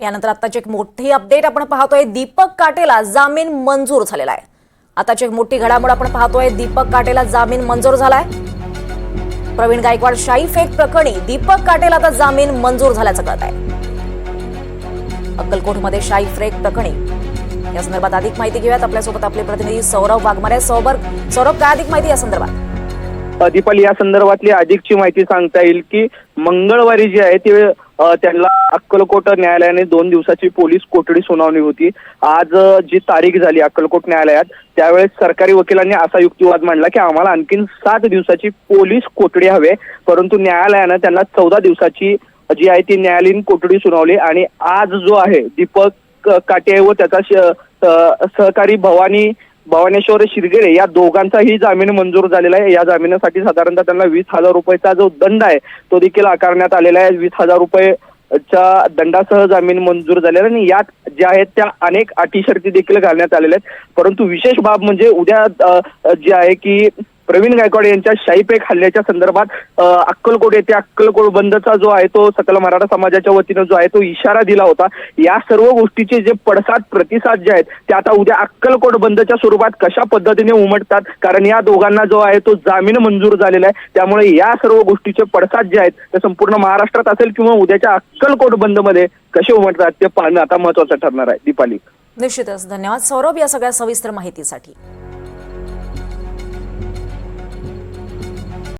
यानंतर आताची एक मोठी अपडेट आपण पाहतोय. दीपक काटेला जामीन मंजूर झालेला आहे. आताची एक मोठी घडामोड आपण पाहतोय. दीपक काटेला जामीन मंजूर झालाय. प्रवीण गायकवाड शाही फेक प्रकरणी दीपक काटेला आता जामीन मंजूर झाल्याचं कळत आहे. अक्कलकोटमध्ये शाही फेक प्रकरणी. या संदर्भात अधिक माहिती घेऊयात. आपल्यासोबत आपले प्रतिनिधी सौरभ वाघमारे. सौरभ सौरभ काय अधिक माहिती या संदर्भात? दीपाली या संदर्भातली अधिकची माहिती सांगता येईल की मंगळवारी जी आहे ती त्यांना अक्कलकोट न्यायालयाने दोन दिवसाची पोलीस कोठडी सुनावणी होती. आज जी तारीख झाली अक्कलकोट न्यायालयात त्यावेळेस सरकारी वकिलांनी असा युक्तिवाद मांडला की आम्हाला आणखीन सात दिवसाची पोलीस कोठडी हवे परंतु न्यायालयानं त्यांना चौदा दिवसाची जी आहे ती न्यायालयीन कोठडी सुनावली आणि आज जो आहे दीपक काटे व त्याचा सहकारी भवानी भवानेश्वर शिरगिरे या दोघांचाही जामीन मंजूर झालेला आहे. या जामिनासाठी साधारणतः त्यांना वीस हजार रुपयाचा जो दंड आहे तो देखील आकारण्यात आलेला आहे. वीस हजार रुपये च्या दंडासह जामीन मंजूर झालेला आणि यात ज्या आहेत त्या अनेक अटी शर्ती देखील घालण्यात आलेल्या आहेत. परंतु विशेष बाब म्हणजे उद्या जे आहे की प्रवीण गायकवाड यांच्या शाहीपेक हल्ल्याच्या संदर्भात अक्कलकोट येथे अक्कलकोट बंदचा जो आहे तो सकल मराठा समाजाच्या वतीनं जो आहे तो इशारा दिला होता. या सर्व गोष्टीचे जे पडसाद प्रतिसाद जे आहेत ते आता उद्या अक्कलकोट बंदच्या स्वरूपात कशा पद्धतीने उमटतात? कारण या दोघांना जो आहे तो जामीन मंजूर झालेला आहे. त्यामुळे या सर्व गोष्टीचे पडसाद जे आहेत ते संपूर्ण महाराष्ट्रात असेल किंवा उद्याच्या अक्कलकोट बंदमध्ये कसे उमटतात ते पाहणं आता महत्वाचं ठरणार आहे. दीपाली. निश्चितच. धन्यवाद. सौरभ या सगळ्या सविस्तर माहितीसाठी.